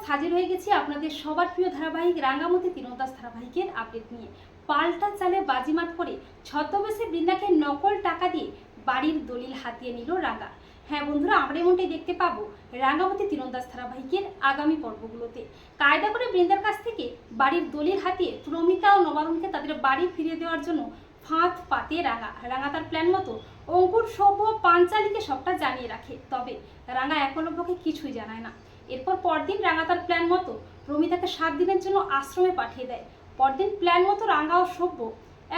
Viewers হাজির হয়ে গেছি আপনাদের সবার প্রিয় ধারাবাহিক রাঙ্গামতি তীরন্দাস ধারাবাহিকের আপডেট নিয়ে। পাল্টা চালে বাজিমাত করে ছদ্মবেশে বৃন্দাকে নকল টাকা দিয়ে বাড়ির দলিল হাতিয়ে নিল রাঙ্গা। হ্যাঁ বন্ধুরা, আমরা এমনটাই দেখতে পাবো রাঙ্গামতি তীরন্দাস ধারাবাহিকের আগামী পর্বগুলোতে। কায়দা করে বৃন্দার কাছ থেকে বাড়ির দলিল হাতিয়ে প্রমিতা ও নবারুণকে তাদের বাড়ি ফিরিয়ে দেওয়ার জন্য ফাঁদ পাতে রাঙা। রাঙা তার প্ল্যান মতো অঙ্কুর, সভ্য পাঞ্চালীকে সবটা জানিয়ে রাখে। তবে রাঙা একলব্যকে কিছুই জানায় না। এরপর পরদিন রাঙা তার প্ল্যান মতো প্রমিতাকে সাত দিনের জন্য আশ্রমে পাঠিয়ে দেয়। পরদিন প্ল্যান মতো রাঙা ও সভ্য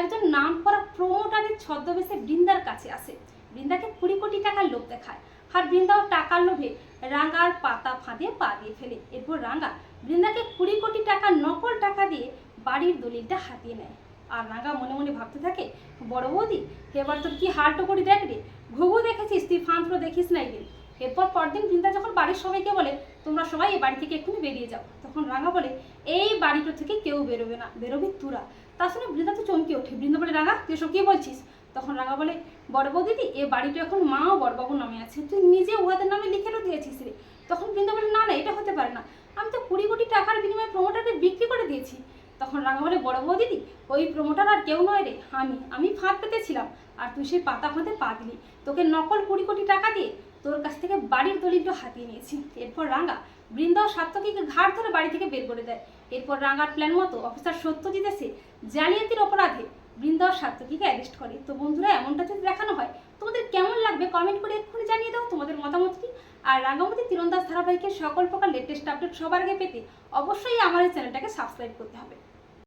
একজন নাম করা প্রমোটারের ছদ্মবেশে বৃন্দার কাছে আসে। বৃন্দাকে কুড়ি কোটি টাকার লোভ দেখায়। আর বৃন্দাও টাকার লোভে রাঙার পাতা ফাঁদে পা দিয়ে ফেলে। এরপর রাঙা বৃন্দাকে কুড়ি কোটি টাকা নকল টাকা দিয়ে বাড়ির দলিলটা হাতিয়ে নেয়। আর রাঙা মনে মনে ভাবতে থাকে, বড় বৌদি, এবার তোর কি হালটো করি দেখ রে? ঘুঘু দেখেছিস তুই? ফাঁদগুলো দেখিস নাই রে? এরপর পরদিন বৃন্দা যখন বাড়ির সবাইকে বলে, তোমরা সবাই এই বাড়ি থেকে এক্ষুনি বেরিয়ে যাও। তখন রাঙা বলে, এই বাড়িটা থেকে কেউ বেরোবে না, বেরোবি তুরা। তার সঙ্গে বৃন্দা তো চমকে ওঠে। বৃন্দা বলে, রাঙা, তুই সব কি বলছিস? তখন রাঙা বলে, বড় দিদি এ বাড়িটা এখন মা ও বড়বাবুর নামে আছে। তুই নিজে উহাদের নামে লিখেও দিয়েছিস রে। তখন বৃন্দা বলে, না না, এটা হতে পারে না। আমি তো কুড়ি কোটি টাকার বিনিময়ে প্রমোটারকে বিক্রি করে দিয়েছি। তখন রাঙা বলে, বড় বউ দিদি ওই প্রমোটার আর কেউ নয় রে, আমি আমি ফাঁদ পেতেছিলাম, আর তুই সেই পাতা ফাঁদে পা দিলি। তোকে নকল কুড়ি কোটি টাকা দিয়ে তোর কাছ থেকে বাড়ির দলিলটা হাতিয়ে নিয়েছি। এরপর রাঙা বৃন্দা ও সাত্তকীকে ঘাট ধরে বাড়ি থেকে বের করে দেয়। এরপর রাঙার প্ল্যান মতো অফিসার সত্যজিৎ এসে জালিয়াতির অপরাধে বৃন্দা ও সাত্তকীকে অ্যারেস্ট করে। তো বন্ধুরা, এমনটা যদি দেখানো হয়, তোমাদের কেমন লাগবে কমেন্ট করে এক্ষুনি জানিয়ে দাও তোমাদের মতামতটি। আর রাঙ্গামতি তীরন্দাজ ধারাবাহিকের সকল প্রকার লেটেস্ট আপডেট সবার আগে পেতে অবশ্যই আমার এই চ্যানেলটাকে সাবস্ক্রাইব করতে হবে।